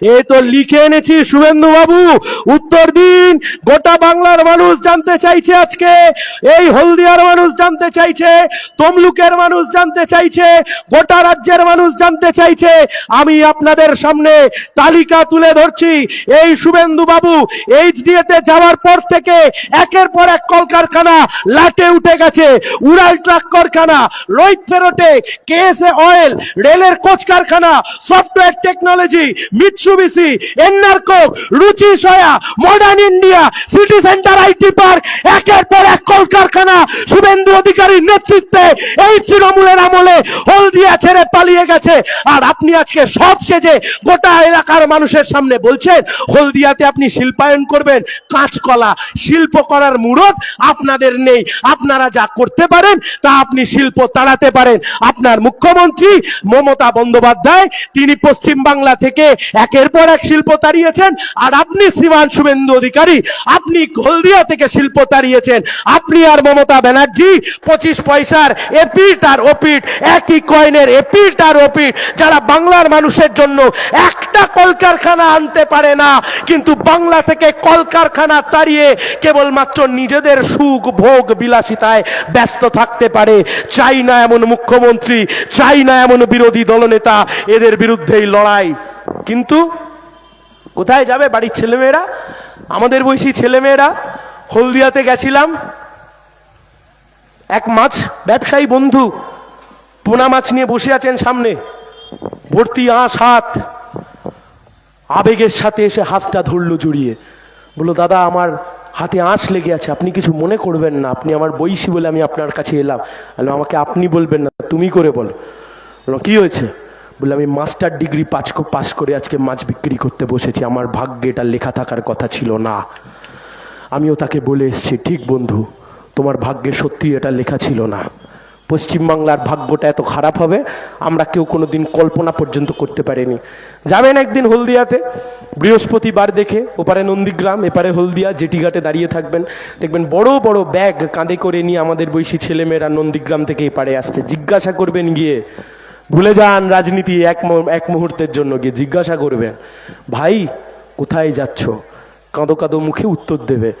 এ তো লিখে এনেছি শুভেন্দু বাবু উত্তর দিন, গোটা বাংলার মানুষ জানতে চাইছে আজকে। এই হলদিয়ার মানুষ জানতে চাইছে, তমলুকের মানুষ জানতে চাইছে, গোটা রাজ্যের মানুষ জানতে চাইছে। আমি আপনাদের সামনে তালিকা তুলে ধরছি, এই শুভেন্দু বাবু এইচডিএ তে যাওয়ার পর থেকে একের পর এক কলকারখানা লাটে উঠে গেছে। উড়াল ট্রাক কারখানা রোহিত ফেরোটে, কেএসএ অয়েল, রেলের কোচ কারখানা, software technology Mitsubishi এন্নার্কো Ruchi soya modern India city centre IT park একের পর এক কলকারখানা, শুভেন্দু অধিকারীর নেতৃত্বে এই তৃণমূলের আমলে হলদিয়া ছেড়ে পালিয়ে গেছে। আর আপনি আজকে সব সেজে গোটা এলাকার মানুষের সামনে বলছেন, হলদিয়াতে আপনি শিল্পায়ন করবেন, কাঁচকলা, শিল্প করার মুরত আপনাদের নেই। আপনারা যা করতে পারেন, তা আপনি শিল্প তাড়াতে পারেন। আপনার মুখ্যমন্ত্রী মমতা বন্দ্যোপাধ্যায়, তিনি পশ্চিম বাংলা থেকে একের পর এক শিল্প তাড়িয়েছেন, আর আপনি শ্রীমান শুভেন্দু অধিকারী, আপনি হলদিয়া থেকে শিল্প তাড়িয়েছেন। আপনি আর মমতা ব্যানার্জি, পঁচিশ পয়সার এপিট আর ওপিট একই কয়েনের এপিট আর ওপিট যারা বাংলার মানুষের জন্য একটা কলকারখানা আনতে পারে না, কিন্তু বাংলা থেকে কলকারখানা তাড়িয়ে কেবলমাত্র নিজেদের সুখ, ভোগ, বিলাসিতায় ব্যস্ত থাকতে পারে। চাই না এমন মুখ্যমন্ত্রী, চাই না এমন বিরোধী দলনেতা, এদের বিরুদ্ধেই লড়াই। কিন্তু কোথায় যাবে বাড়ির ছেলেমেয়েরা? আমাদের বয়সী ছেলেমেয়েরা, হলদিয়াতে গেছিলাম। এক মাছ ব্যবসায়ী বন্ধু পোনা মাছ নিয়ে বসে আছেন সামনে। ভর্তি আঁশ, হাত। আবেগের সাথে এসে হাতটা ধরলো জড়িয়ে। বলল, দাদা, আমার হাতে আঁশ লেগে আছে, আপনি কিছু মনে করবেন না। আপনি আমার বইসি বলে আমি আপনার কাছে এলাম। আমাকে আপনি বলবেন না, তুমি করে বলো। কি হয়েছে? বললাম, আমি মাস্টার ডিগ্রি পাস পাস করে আজকে মাছ বিক্রি করতে বসেছি। আমার ভাগ্যে এটা লেখা থাকার কথা ছিল না। আমিও তাকে বলে এসছি, ঠিক বন্ধু, তোমার ভাগ্যে সত্যি এটা লেখা ছিল না। পশ্চিমবাংলার ভাগ্যটা এত খারাপ হবে, আমরা কেউ কোনো দিন কল্পনা পর্যন্ত করতে পারিনি। যাবেন একদিন হলদিয়াতে, বৃহস্পতিবার দেখে, ওপারে নন্দীগ্রাম, এপারে হলদিয়া, জেটিঘাটে দাঁড়িয়ে থাকবেন। দেখবেন বড় বড় ব্যাগ কাঁধে করে নিয়ে আমাদের বৈশী ছেলেমেয়েরা নন্দীগ্রাম থেকে এপারে আসছে। জিজ্ঞাসা করবেন গিয়ে ভুলে যান রাজনীতি এক এক মুহূর্তের জন্য গিয়ে জিজ্ঞাসা করবেন, ভাই, কোথায় যাচ্ছ? কাঁদো কাঁদো মুখে উত্তর দেবে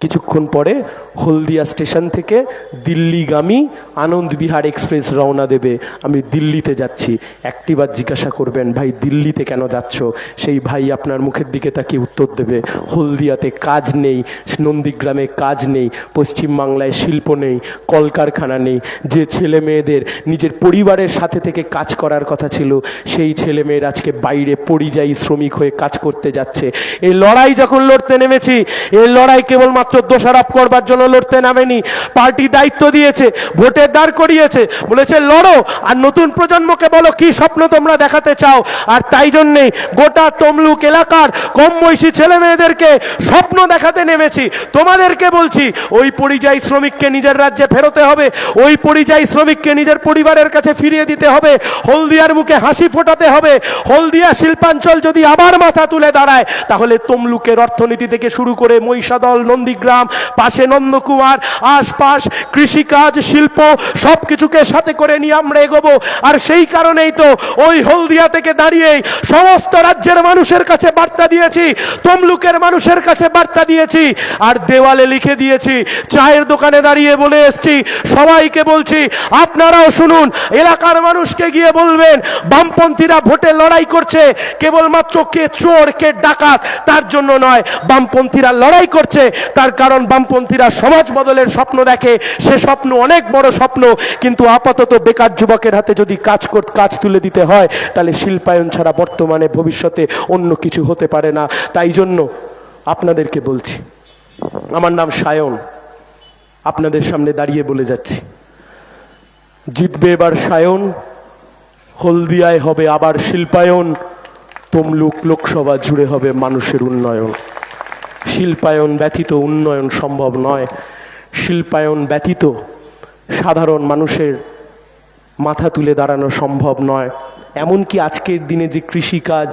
কিছুক্ষণ পরে হলদিয়া স্টেশন থেকে দিল্লিগামী আনন্দ বিহার এক্সপ্রেস রওনা দেবে। আমি দিল্লিতে যাচ্ছি। একটিবার জিজ্ঞাসা করবেন, ভাই, দিল্লিতে কেন যাচ্ছ? সেই ভাই আপনার মুখের দিকে তাকিয়ে উত্তর দেবে, হলদিয়াতে কাজ নেই, নন্দীগ্রামে কাজ নেই, পশ্চিমবাংলায় শিল্প নেই, কলকারখানা নেই। যে ছেলে মেয়েদের নিজের পরিবারের সাথে থেকে কাজ করার কথা ছিল, সেই ছেলে মেয়ের আজকে বাইরে পরিযায়ী শ্রমিক হয়ে কাজ করতে যাচ্ছে। এই লড়াই যখন লড়তে নেমেছি এই লড়াই কেবলমাত্র দোষারোপ করবার জন্য লড়তে নামেনি। পার্টি দায়িত্ব দিয়েছে ভোটের দাঁড় করিয়েছে, বলেছে, লড়ো, আর নতুন প্রজন্মকে বলো কি স্বপ্ন তোমরা দেখাতে চাও? আর তাই জন্যেই গোটা তমলুক এলাকার কম বয়সী ছেলে মেয়েদেরকে স্বপ্ন দেখাতে নেমেছি। তোমাদেরকে বলছি, ওই পরিযায়ী শ্রমিককে নিজের রাজ্যে ফেরোতে হবে, ওই পরিযায়ী শ্রমিককে নিজের পরিবারের কাছে ফিরিয়ে দিতে হবে, হলদিয়ার মুখে হাসি ফোটাতে হবে, হলদিয়া শিল্পাঞ্চল যদি আবার মাথা তুলে দাঁড়ায়, তাহলে তমলুকের অর্থনীতি থেকে শুরু করে মহিষাদল নন্দীগ্রাম পাশে নন্দকুমার, আশপাশ, কৃষিকাজ, শিল্প সব কিছুকে সাথে করে নিয়ে আমরা এগোবো। আর সেই কারণেই তো ওই হলদিয়া থেকে দাঁড়িয়েই সমস্ত রাজ্যের মানুষের কাছে বার্তা দিয়েছি, তমলুকের মানুষের কাছে বার্তা দিয়েছি। আর দেওয়ালে লিখে দিয়েছি, চায়ের দোকানে দাঁড়িয়ে বলে এসছি, সবাইকে বলছি, আপনারাও শুনুন, এলাকার মানুষকে গিয়ে বলবেন, বামপন্থীরা ভোটে লড়াই করছে, কেবলমাত্র কে চোর কে ডাকাত, তার জন্য নয়, বামপন্থীরা লড়াই করছে, তার কারণ বামপন্থীরা সমাজ বদলের স্বপ্ন দেখে, সে স্বপ্ন অনেক বড় স্বপ্ন, কিন্তু আপাতত বেকার যুবকের হাতে যদি কাজ কাজ তুলে দিতে হয়, তাহলে শিল্পায়ন ছাড়া বর্তমানে ভবিষ্যতে অন্য কিছু হতে পারে না। তাই জন্য আপনাদেরকে বলছি, আমার নাম সায়ন, আপনাদের সামনে দাঁড়িয়ে বলে যাচ্ছি। জিতবে এবার সায়ন, হলদিয়ায় হবে আবার শিল্পায়ন, তমলুক লোকসভা জুড়ে হবে মানুষের উন্নয়ন। শিল্পায়ন ব্যতীত উন্নয়ন সম্ভব নয়। শিল্পায়ন ব্যতীত সাধারণ মানুষের মাথা তুলে দাঁড়ানো সম্ভব নয়। এমনকি আজকের দিনে যে কৃষিকাজ,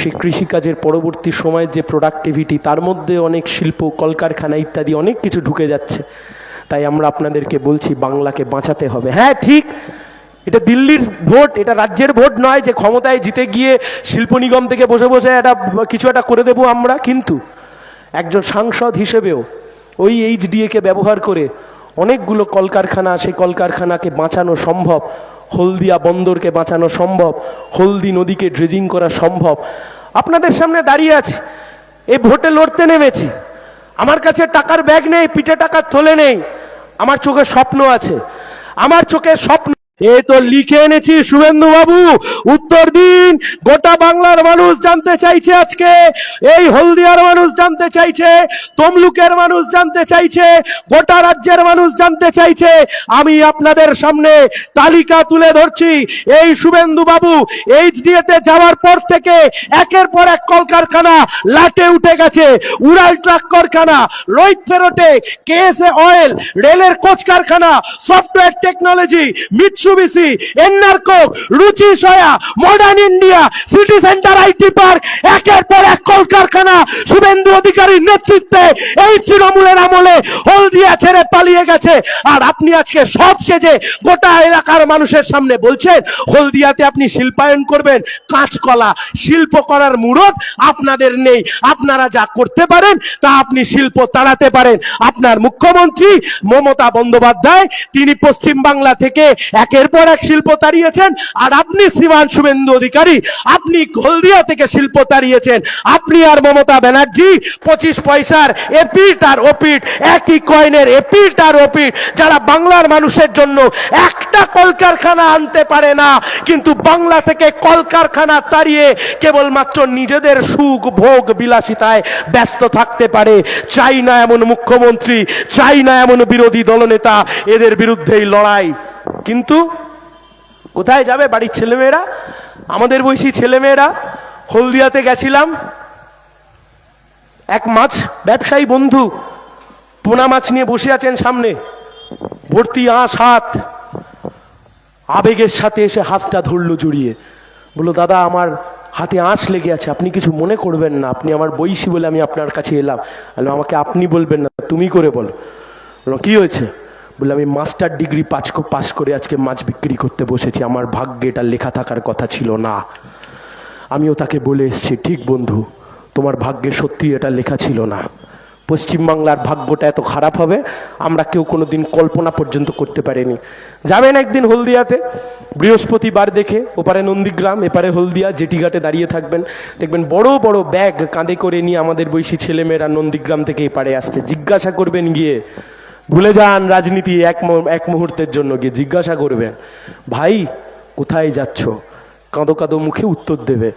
সেই কৃষিকাজের পরবর্তী সময়ের যে প্রোডাক্টিভিটি তার মধ্যে অনেক শিল্প, কলকারখানা ইত্যাদি অনেক কিছু ঢুকে যাচ্ছে। তাই আমরা আপনাদেরকে বলছি, বাংলাকে বাঁচাতে হবে। হ্যাঁ ঠিক। এটা দিল্লির ভোট, এটা রাজ্যের ভোট নয় যে ক্ষমতায় জিতে গিয়ে শিল্প নিগম থেকে বসে বসে একটা কিছু একটা করে দেবো আমরা, কিন্তু একজন সাংসদ হিসেবেও ওই এইচডিএকে ব্যবহার করে অনেকগুলো কলকারখানা, সেই কলকারখানাকে বাঁচানো সম্ভব, হলদিয়া বন্দরকে বাঁচানো সম্ভব, হলদি নদীকে ড্রেজিং করা সম্ভব। আপনাদের সামনে দাঁড়িয়ে আছি, এই ভোটে লড়তে নেমেছি। আমার কাছে টাকার ব্যাগ নেই, পিঠে টাকার থলে নেই। আমার চোখে স্বপ্ন আছে। আমার চোখে স্বপ্ন এ তো লিখে এনেছি শুভেন্দু বাবু উত্তর দিন, গোটা বাংলার মানুষ জানতে চাইছে আজকে। এই হলদিয়ার মানুষ জানতে চাইছে, তমলুকের মানুষ জানতে চাইছে, গোটা রাজ্যের মানুষ জানতে চাইছে। আমি আপনাদের সামনে তালিকা তুলে ধরছি। এই শুভেন্দু বাবু এইচডিএ তে যাওয়ার পর থেকে একের পর এক কলকারখানা লাটে উঠে গেছে। উড়াল ট্রাক কারখানা রোহিত ফেরোটে, কেএসএ অয়েল, রেলের কোচ কারখানা, software technology Mitsubishi এন্নার্কো Ruchi soya modern India city centre IT park একের পর এক কলকারখানা, শুভেন্দু অধিকারীর নেতৃত্বে এই তৃণমূলের আমলে হলদিয়া ছেড়ে পালিয়ে গেছে। আর আপনি আজকে সব সেজে গোটা এলাকার মানুষের সামনে বলছেন, হলদিয়াতে আপনি শিল্পায়ন করবেন, কাঁচকলা, শিল্প করার মুরত আপনাদের নেই। আপনারা যা করতে পারেন, তা আপনি শিল্প তাড়াতে পারেন। আপনার মুখ্যমন্ত্রী মমতা বন্দ্যোপাধ্যায়, তিনি পশ্চিম বাংলা থেকে একের পর এক শিল্প তাড়িয়েছেন, আর আপনি শ্রীমান শুভেন্দু অধিকারী, আপনি হলদিয়া থেকে শিল্প তাড়িয়েছেন। আপনি আর মমতা ব্যানার্জি, পঁচিশ পয়সার এপিট আর ওপিট একই কয়েনের এপিট আর ওপিট যারা বাংলার মানুষের জন্য একটা কলকারখানা আনতে পারে না, কিন্তু বাংলা থেকে কলকারখানা তাড়িয়ে কেবলমাত্র নিজেদের সুখ, ভোগ, বিলাসিতায় ব্যস্ত থাকতে পারে। চাই না এমন মুখ্যমন্ত্রী, চাই না এমন বিরোধী দলনেতা, এদের বিরুদ্ধেই লড়াই। কিন্তু কোথায় যাবে বাড়ির ছেলেমেয়েরা? আমাদের বয়সী ছেলেমেয়েরা, হলদিয়াতে গেছিলাম। এক মাছ ব্যবসায়ী বন্ধু পোনা মাছ নিয়ে বসে আছেন সামনে। ভর্তি আঁশ হাত। আবেগের সাথে এসে হাতটা ধরলো জড়িয়ে। বলল, দাদা, আমার হাতে আঁশ লেগে আছে, আপনি কিছু মনে করবেন না। আপনি আমার বইসি বলে আমি আপনার কাছে এলাম। আমাকে আপনি বলবেন না, তুমি করে বলো। কি হয়েছে? বললাম আমি মাস্টার ডিগ্রি পাস পাস করে আজকে মাছ বিক্রি করতে বসেছি, আমার ভাগ্যে এটা লেখা থাকার কথা ছিল না। আমিও তাকে বলে এসছি, ঠিক বন্ধু, তোমার ভাগ্যে সত্যি এটা লেখা ছিল না। পশ্চিমবাংলার ভাগ্যটা এত খারাপ হবে, আমরা কেউ কোনো দিন কল্পনা পর্যন্ত করতে পারিনি। যাবেন একদিন হলদিয়াতে, বৃহস্পতিবার দেখে, ওপারে নন্দীগ্রাম, এপারে হলদিয়া, জেটিঘাটে দাঁড়িয়ে থাকবেন। দেখবেন বড় বড় ব্যাগ কাঁধে করে নিয়ে আমাদের বৈশী ছেলেমেয়েরা নন্দীগ্রাম থেকে এপারে আসছে। জিজ্ঞাসা করবেন গিয়ে ভুলে যান রাজনীতি এক এক মুহূর্তের জন্য গিয়ে জিজ্ঞাসা করবেন ভাই, কোথায় যাচ্ছ? কাঁদো কাঁদো মুখে উত্তর দেবে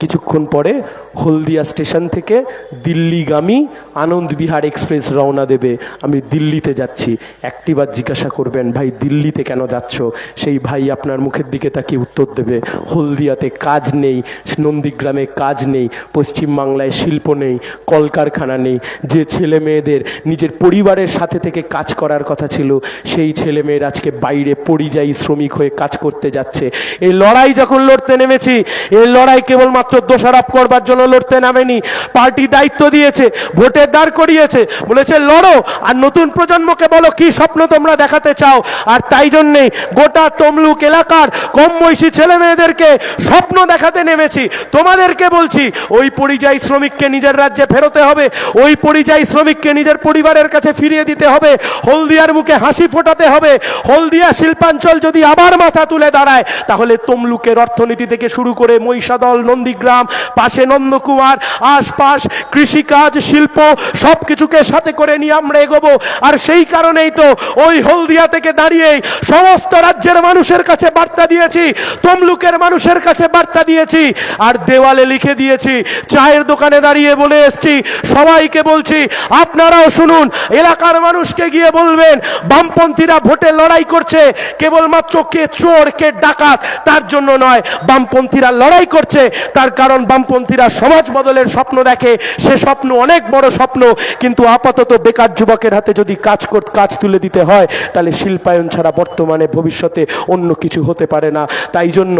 কিছুক্ষণ পরে হলদিয়া স্টেশন থেকে দিল্লিগামী আনন্দ বিহার এক্সপ্রেস রওনা দেবে। আমি দিল্লিতে যাচ্ছি। একটিবার জিজ্ঞাসা করবেন, ভাই, দিল্লিতে কেন যাচ্ছ? সেই ভাই আপনার মুখের দিকে তাকিয়ে উত্তর দেবে, হলদিয়াতে কাজ নেই, নন্দীগ্রামে কাজ নেই, পশ্চিমবাংলায় শিল্প নেই, কলকারখানা নেই। যে ছেলে মেয়েদের নিজের পরিবারের সাথে থেকে কাজ করার কথা ছিল, সেই ছেলে মেয়ের আজকে বাইরে পরিযায়ী শ্রমিক হয়ে কাজ করতে যাচ্ছে। এই লড়াই যখন লড়তে নেমেছি এই লড়াই কেবলমাত্র দোষারোপ করবার জন্য লড়তে নামেনি। পার্টি দায়িত্ব দিয়েছে ভোটের দাঁড় করিয়েছে, বলেছে, লড়ো, আর নতুন প্রজন্মকে বলো কি স্বপ্ন তোমরা দেখাতে চাও? আর তাই জন্যেই গোটা তমলুক এলাকার কম বয়সী ছেলে মেয়েদেরকে স্বপ্ন দেখাতে নেমেছি। তোমাদেরকে বলছি, ওই পরিযায়ী শ্রমিককে নিজের রাজ্যে ফেরোতে হবে, ওই পরিযায়ী শ্রমিককে নিজের পরিবারের কাছে ফিরিয়ে দিতে হবে, হলদিয়ার মুখে হাসি ফোটাতে হবে, হলদিয়া শিল্পাঞ্চল যদি আবার মাথা তুলে দাঁড়ায়, তাহলে তমলুকের অর্থনীতি থেকে শুরু করে মহিষাদল নন্দীগ্রাম পাশে নন্দকুমার, আশপাশ, কৃষিকাজ, শিল্প সব কিছুকে সাথে করে নিয়ে আমরা এগোবো। আর সেই কারণেই তো ওই হলদিয়া থেকে দাঁড়িয়েই সমস্ত রাজ্যের মানুষের কাছে বার্তা দিয়েছি, তমলুকের মানুষের কাছে বার্তা দিয়েছি। আর দেওয়ালে লিখে দিয়েছি, চায়ের দোকানে দাঁড়িয়ে বলে এসছি, সবাইকে বলছি, আপনারাও শুনুন, এলাকার মানুষকে গিয়ে বলবেন, বামপন্থীরা ভোটে লড়াই করছে, কেবলমাত্র কে চোর, কে ডাকাত, তার জন্য নয়, বামপন্থীরা লড়াই করছে, তার কারণ বামপন্থীরা সমাজ বদলের স্বপ্ন দেখে, সে স্বপ্ন অনেক বড় স্বপ্ন, কিন্তু আপাতত বেকার যুবকের হাতে যদি কাজ কাজ তুলে দিতে হয়, তাহলে শিল্পায়ন ছাড়া বর্তমানে, ভবিষ্যতে অন্য কিছু হতে পারে না। তাই জন্য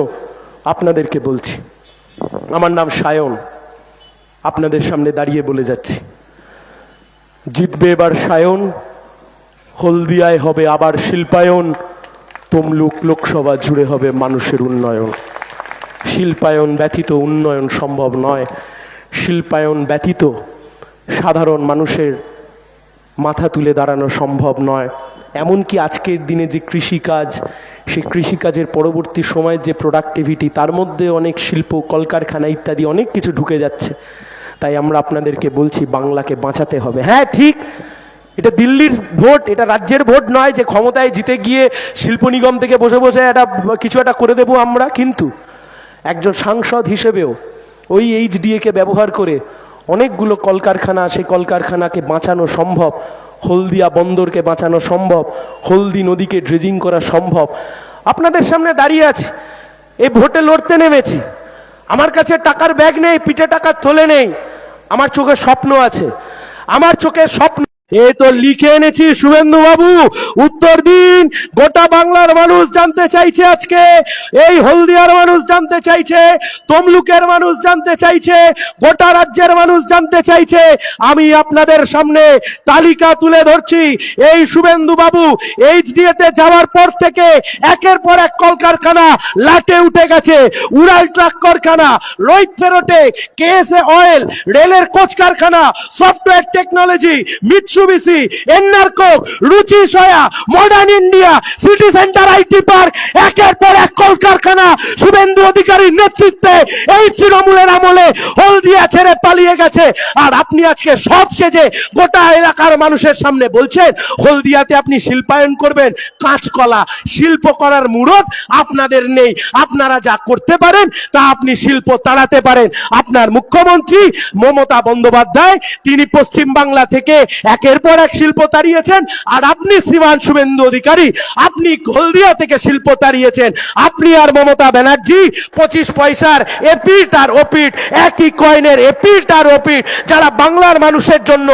আপনাদেরকে বলছি, আমার নাম সায়ন, আপনাদের সামনে দাঁড়িয়ে বলে যাচ্ছি। জিতবে এবার সায়ন, হলদিয়ায় হবে আবার শিল্পায়ন, তমলুক লোকসভা জুড়ে হবে মানুষের উন্নয়ন। শিল্পায়ন ব্যতীত উন্নয়ন সম্ভব নয়। শিল্পায়ন ব্যতীত সাধারণ মানুষের মাথা তুলে দাঁড়ানো সম্ভব নয়। এমনকি আজকের দিনে যে কৃষিকাজ, সেই কৃষিকাজের পরবর্তী সময়ের যে প্রোডাক্টিভিটি তার মধ্যে অনেক শিল্প, কলকারখানা ইত্যাদি অনেক কিছু ঢুকে যাচ্ছে। তাই আমরা আপনাদেরকে বলছি, বাংলাকে বাঁচাতে হবে। হ্যাঁ ঠিক। এটা দিল্লির ভোট, এটা রাজ্যের ভোট নয় যে ক্ষমতায় জিতে গিয়ে শিল্প নিগম থেকে বসে বসে একটা কিছু একটা করে দেবো আমরা, কিন্তু একজন সাংসদ হিসেবেও ওই এইচডিএকে ব্যবহার করে অনেকগুলো কলকারখানা, সেই কলকারখানাকে বাঁচানো সম্ভব, হলদিয়া বন্দরকে বাঁচানো সম্ভব, হলদি নদীকে ড্রেজিং করা সম্ভব। আপনাদের সামনে দাঁড়িয়ে আছি, এই ভোটে লড়তে নেমেছি। আমার কাছে টাকার ব্যাগ নেই, পিঠে টাকার থলে নেই। আমার চোখে স্বপ্ন আছে। আমার চোখে স্বপ্ন এ তো লিখে এনেছি শুভেন্দু বাবু উত্তর দিন, গোটা বাংলার মানুষ জানতে চাইছে আজকে। এই হলদিয়ার মানুষ জানতে চাইছে, তমলুকের মানুষ জানতে চাইছে, গোটা রাজ্যের মানুষ জানতে চাইছে। আমি আপনাদের সামনে তালিকা তুলে ধরছি। এই শুভেন্দু বাবু এইচডিএ তে যাওয়ার পর থেকে একের পর এক কলকারখানা লাটে উঠে গেছে। উড়াল ট্রাক কারখানা রোহিত ফেরোটে, কেএসএ অয়েল, রেলের কোচ কারখানা software technology Ruchi soya modern India city centre IT park একের পর এক কলকারখানা, শুভেন্দু অধিকারীর নেতৃত্বে এই তৃণমূলের আমলে হলদিয়া ছেড়ে পালিয়ে গেছে। আর আপনি আজকে সব সেজে গোটা এলাকার মানুষের সামনে বলছেন, হলদিয়াতে আপনি শিল্পায়ন করবেন, কাঁচকলা, শিল্প করার মুরত আপনাদের নেই। আপনারা যা করতে পারেন, তা আপনি শিল্প তাড়াতে পারেন। আপনার মুখ্যমন্ত্রী মমতা বন্দ্যোপাধ্যায়, তিনি পশ্চিম বাংলা থেকে একের পর এক শিল্প তাড়িয়েছেন, আর আপনি শ্রীমান শুভেন্দু অধিকারী, আপনি হলদিয়া থেকে শিল্প তাড়িয়েছেন। আপনি আর মমতা ব্যানার্জি, পঁচিশ পয়সার এপিট আর ওপিট একই কয়েনের এপিট আর ওপিট যারা বাংলার মানুষের জন্য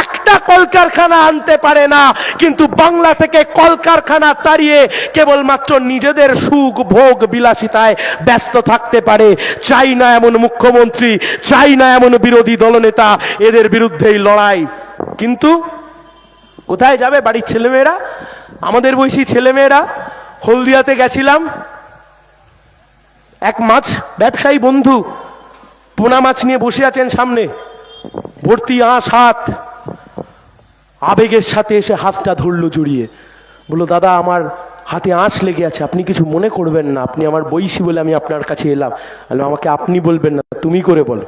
একটা কলকারখানা আনতে পারে না, কিন্তু বাংলা থেকে কলকারখানা তাড়িয়ে কেবলমাত্র নিজেদের সুখ, ভোগ, বিলাসিতায় ব্যস্ত থাকতে পারে। চাই না এমন মুখ্যমন্ত্রী চাই না এমন বিরোধী দলনেতা, এদের বিরুদ্ধেই লড়াই। কিন্তু কোথায় যাবে বাড়ির ছেলেমেয়েরা? আমাদের বয়সী ছেলেমেয়েরা, হলদিয়াতে গেছিলাম। এক মাছ ব্যবসায়ী বন্ধু পোনা মাছ নিয়ে বসে আছেন সামনে। ভর্তি আঁশ হাত। আবেগের সাথে এসে হাতটা ধরলো জড়িয়ে। বলল, দাদা, আমার হাতে আঁশ লেগে আছে, আপনি কিছু মনে করবেন না। আপনি আমার বইসি বলে আমি আপনার কাছে এলাম। আমাকে আপনি বলবেন না, তুমি করে বলো।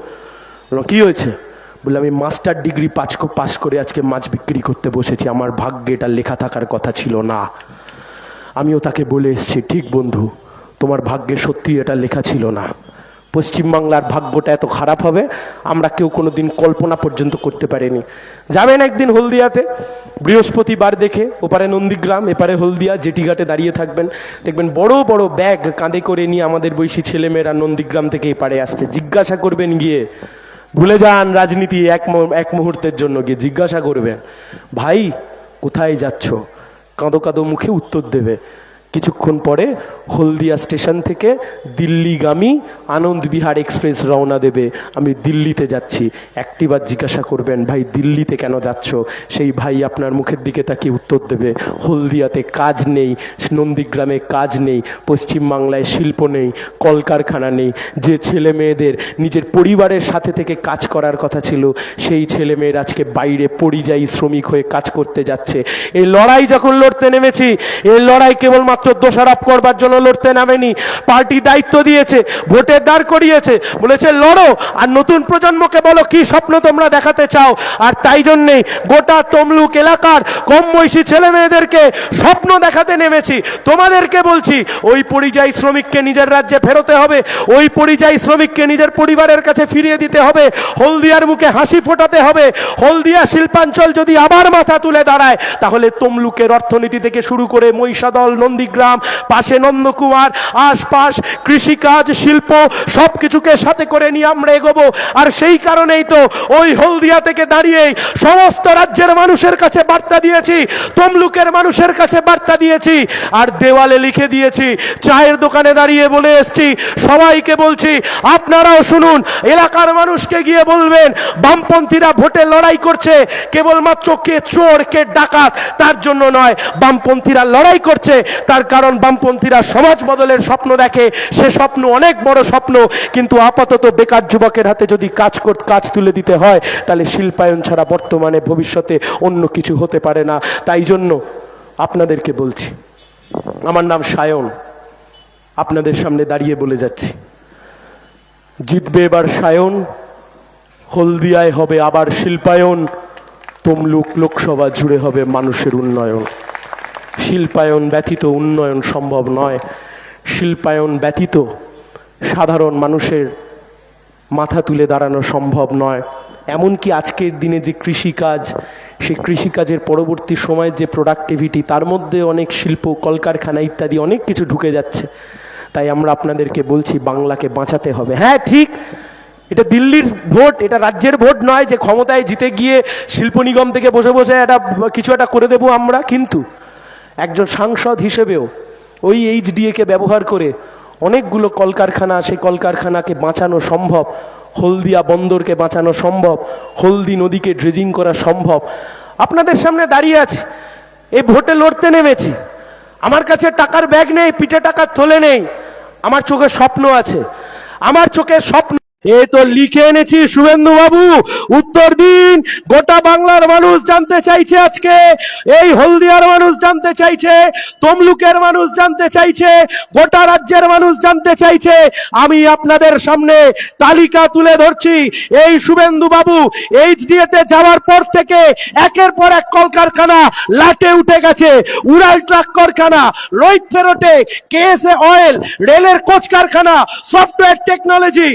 কি হয়েছে? বললে আমি মাস্টার ডিগ্রি পাস পাস করে আজকে মাছ বিক্রি করতে বসেছি। আমার ভাগ্যে এটা লেখা থাকার কথা ছিল না। আমিও তাকে বলে এসছি, ঠিক বন্ধু, তোমার ভাগ্যে সত্যি এটা লেখা ছিল না। পশ্চিমবাংলার ভাগ্যটা এত খারাপ হবে, আমরা কেউ কোনো দিন কল্পনা পর্যন্ত করতে পারিনি। যাবেন একদিন হলদিয়াতে, বৃহস্পতিবার দেখে, ওপারে নন্দীগ্রাম, এপারে হলদিয়া, জেটিঘাটে দাঁড়িয়ে থাকবেন। দেখবেন বড় বড় ব্যাগ কাঁধে করে নিয়ে আমাদের বৈশী ছেলেমেয়েরা নন্দীগ্রাম থেকে এপারে আসছে। জিজ্ঞাসা করবেন গিয়ে ভুলে যান রাজনীতি এক এক মুহূর্তের জন্য গিয়ে জিজ্ঞাসা করবেন, ভাই, কোথায় যাচ্ছ? কাঁদো কাঁদো মুখে উত্তর দেবে কিছুক্ষণ পরে হলদিয়া স্টেশন থেকে দিল্লিগামী আনন্দ বিহার এক্সপ্রেস রওনা দেবে। আমি দিল্লিতে যাচ্ছি। একটিবার জিজ্ঞাসা করবেন, ভাই, দিল্লিতে কেন যাচ্ছ? সেই ভাই আপনার মুখের দিকে তাকিয়ে উত্তর দেবে, হলদিয়াতে কাজ নেই, নন্দীগ্রামে কাজ নেই, পশ্চিমবাংলায় শিল্প নেই, কলকারখানা নেই। যে ছেলে মেয়েদের নিজের পরিবারের সাথে থেকে কাজ করার কথা ছিল, সেই ছেলে মেয়ের আজকে বাইরে পরিযায়ী শ্রমিক হয়ে কাজ করতে যাচ্ছে। এই লড়াই যখন লড়তে নেমেছি এই লড়াই কেবলমাত্র দোষারোপ করবার জন্য লড়তে নামেনি। পার্টি দায়িত্ব দিয়েছে ভোটের দাঁড় করিয়েছে, বলেছে, লড়ো, আর নতুন প্রজন্মকে বলো কি স্বপ্ন তোমরা দেখাতে চাও। আর তাই জন্যেই গোটা তমলুক এলাকার কম বয়সী ছেলে মেয়েদেরকে স্বপ্ন দেখাতে নেমেছি। তোমাদেরকে বলছি, ওই পরিযায়ী শ্রমিককে নিজের রাজ্যে ফেরোতে হবে, ওই পরিযায়ী শ্রমিককে নিজের পরিবারের কাছে ফিরিয়ে দিতে হবে, হলদিয়ার মুখে হাসি ফোটাতে হবে, হলদিয়া শিল্পাঞ্চল যদি আবার মাথা তুলে দাঁড়ায়, তাহলে তমলুকের অর্থনীতি থেকে শুরু করে মহিষাদল নন্দীগ্রাম পাশে নন্দকুমার, আশপাশ, কৃষিকাজ, শিল্প সব কিছুকে সাথে করে নিয়ে আমরা এগোবো। আর সেই কারণেই তো ওই হলদিয়া থেকে দাঁড়িয়ে সমস্ত রাজ্যের মানুষের কাছে বার্তা দিয়েছি, তমলুকের মানুষের কাছে বার্তা দিয়েছি। আর দেওয়ালে লিখে দিয়েছি, চায়ের দোকানে দাঁড়িয়ে বলে এসছি, সবাইকে বলছি, আপনারাও শুনুন, এলাকার মানুষকে গিয়ে বলবেন, বামপন্থীরা ভোটে লড়াই করছে, কেবলমাত্র কে চোর, কে ডাকাত, তার জন্য নয়, বামপন্থীরা লড়াই করছে, তার তার কারণ বামপন্থীরা সমাজ বদলের স্বপ্ন দেখে, সে স্বপ্ন অনেক বড় স্বপ্ন, কিন্তু আপাতত বেকার যুবকের হাতে যদি কাজ কাজ তুলে দিতে হয়, তাহলে শিল্পায়ন ছাড়া বর্তমানে, ভবিষ্যতে অন্য কিছু হতে পারে না। তাই জন্য আপনাদেরকে বলছি, আমার নাম সায়ন, আপনাদের সামনে দাঁড়িয়ে বলে যাচ্ছি। জিতবে এবার সায়ন, হলদিয়ায় হবে আবার শিল্পায়ন, তমলুক লোকসভা জুড়ে হবে মানুষের উন্নয়ন। শিল্পায়ন ব্যতীত উন্নয়ন সম্ভব নয়। শিল্পায়ন ব্যতীত সাধারণ মানুষের মাথা তুলে দাঁড়ানো সম্ভব নয়। এমনকি আজকের দিনে যে কৃষিকাজ, সেই কৃষিকাজের পরবর্তী সময়ের যে প্রোডাক্টিভিটি তার মধ্যে অনেক শিল্প, কলকারখানা ইত্যাদি অনেক কিছু ঢুকে যাচ্ছে। তাই আমরা আপনাদেরকে বলছি, বাংলাকে বাঁচাতে হবে। হ্যাঁ ঠিক। এটা দিল্লির ভোট, এটা রাজ্যের ভোট নয় যে ক্ষমতায় জিতে গিয়ে শিল্প নিগম থেকে বসে বসে একটা কিছু একটা করে দেবো আমরা, কিন্তু একজন সাংসদ হিসেবেও ওই এইচডিএকে ব্যবহার করে অনেকগুলো কলকারখানা, সেই কলকারখানাকে বাঁচানো সম্ভব, হলদিয়া বন্দরকে বাঁচানো সম্ভব, হলদি নদীকে ড্রেজিং করা সম্ভব। আপনাদের সামনে দাঁড়িয়ে আছি, এই ভোটে লড়তে নেমেছি। আমার কাছে টাকার ব্যাগ নেই, পিঠে টাকার থলে নেই। আমার চোখে স্বপ্ন আছে। আমার চোখে স্বপ্ন এই তো লিখে এনেছি শুভেন্দু বাবু উত্তর দিন, গোটা বাংলার মানুষ জানতে চাইছে আজকে। এই হলদিয়ার মানুষ জানতে চাইছে, তমলুকের মানুষ জানতে চাইছে, গোটা রাজ্যের মানুষ জানতে চাইছে। আমি আপনাদের সামনে তালিকা তুলে ধরছি। এই শুভেন্দু বাবু এইচডিএ তে যাওয়ার পর থেকে একের পর এক কলকারখানা লাটে উঠে গেছে। উড়াল ট্রাক কারখানা, রোহিত ফেরোটে, কেএসএ অয়েল, রেলের কোচ কারখানা, software technology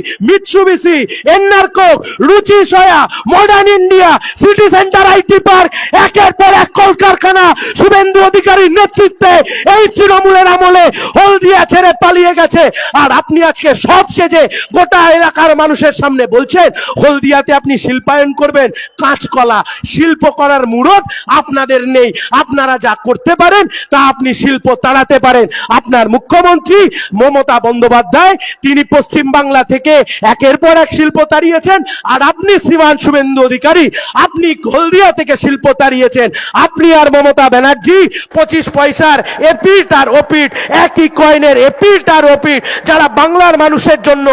Ruchi soya, modern India, city centre IT park, একের পর এক কলকারখানা, শুভেন্দু অধিকারীর নেতৃত্বে এই তৃণমূলের আমলে হলদিয়া ছেড়ে পালিয়ে গেছে। আর আপনি আজকে সব সেজে গোটা এলাকার মানুষের সামনে বলছেন, হলদিয়াতে আপনি শিল্পায়ন করবেন, কাঁচকলা, শিল্প করার মুরত আপনাদের নেই। আপনারা যা করতে পারেন, তা আপনি শিল্প তাড়াতে পারেন। আপনার মুখ্যমন্ত্রী মমতা বন্দ্যোপাধ্যায়, তিনি পশ্চিম বাংলা থেকে একের পর এক শিল্প তাড়িয়েছেন, আর আপনি শ্রীমান শুভেন্দু অধিকারী, আপনি হলদিয়া থেকে শিল্প তাড়িয়েছেন। আপনি আর মমতা ব্যানার্জি, পঁচিশ পয়সার এপিট আর ওপিট, একই কয়েনের এপিট আর ওপিট, যারা বাংলার মানুষের জন্য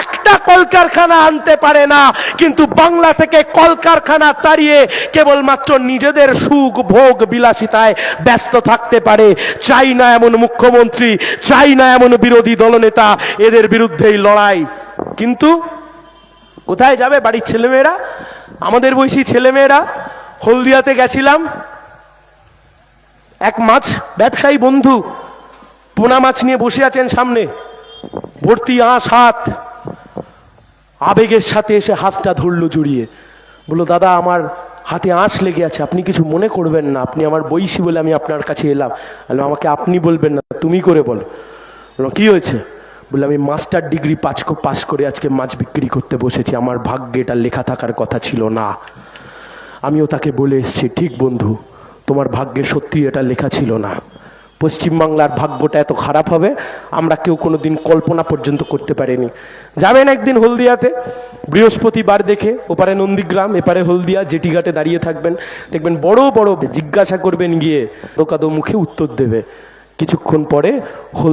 একটা কলকারখানা আনতে পারে না, কিন্তু বাংলা থেকে কলকারখানা তাড়িয়ে কেবলমাত্র নিজেদের সুখ, ভোগ, বিলাসিতায় ব্যস্ত থাকতে পারে। চাই না এমন মুখ্যমন্ত্রী চাই না এমন বিরোধী দলনেতা, এদের বিরুদ্ধেই লড়াই। কিন্তু কোথায় যাবে বাড়ির ছেলেমেয়েরা? আমাদের বয়সী ছেলেমেয়েরা, হলদিয়াতে গেছিলাম। এক মাছ ব্যবসায়ী বন্ধু পোনা মাছ নিয়ে বসে আছেন সামনে। ভর্তি আঁশ হাত। আবেগের সাথে এসে হাতটা ধরলো জড়িয়ে। বলল, দাদা, আমার হাতে আঁশ লেগে আছে, আপনি কিছু মনে করবেন না, আপনি আমার বইসি বলে আমি আপনার কাছে এলাম। আমাকে আপনি বলবেন না, তুমি করে বলো। কি হয়েছে? বললাম আমি মাস্টার ডিগ্রি পাস পাস করে আজকে মাছ বিক্রি করতে বসেছি। আমার ভাগ্যে এটা লেখা থাকার কথা ছিল না। আমিও তাকে বলে এসেছি, ঠিক বন্ধু, তোমার ভাগ্যে সত্যি এটা লেখা ছিল না। পশ্চিমবাংলার ভাগ্যটা এত খারাপ হবে, আমরা কেউ কোনো দিন কল্পনা পর্যন্ত করতে পারিনি। যাবেন একদিন হলদিয়াতে, বৃহস্পতিবার দেখে, ওপারে নন্দীগ্রাম, এপারে হলদিয়া জেটি ঘাটে দাঁড়িয়ে থাকবেন। দেখবেন বড় বড় জিজ্ঞাসা করবেন গিয়ে দোকাদো মুখে উত্তর দেবে। কিছুক্ষণ পরে হল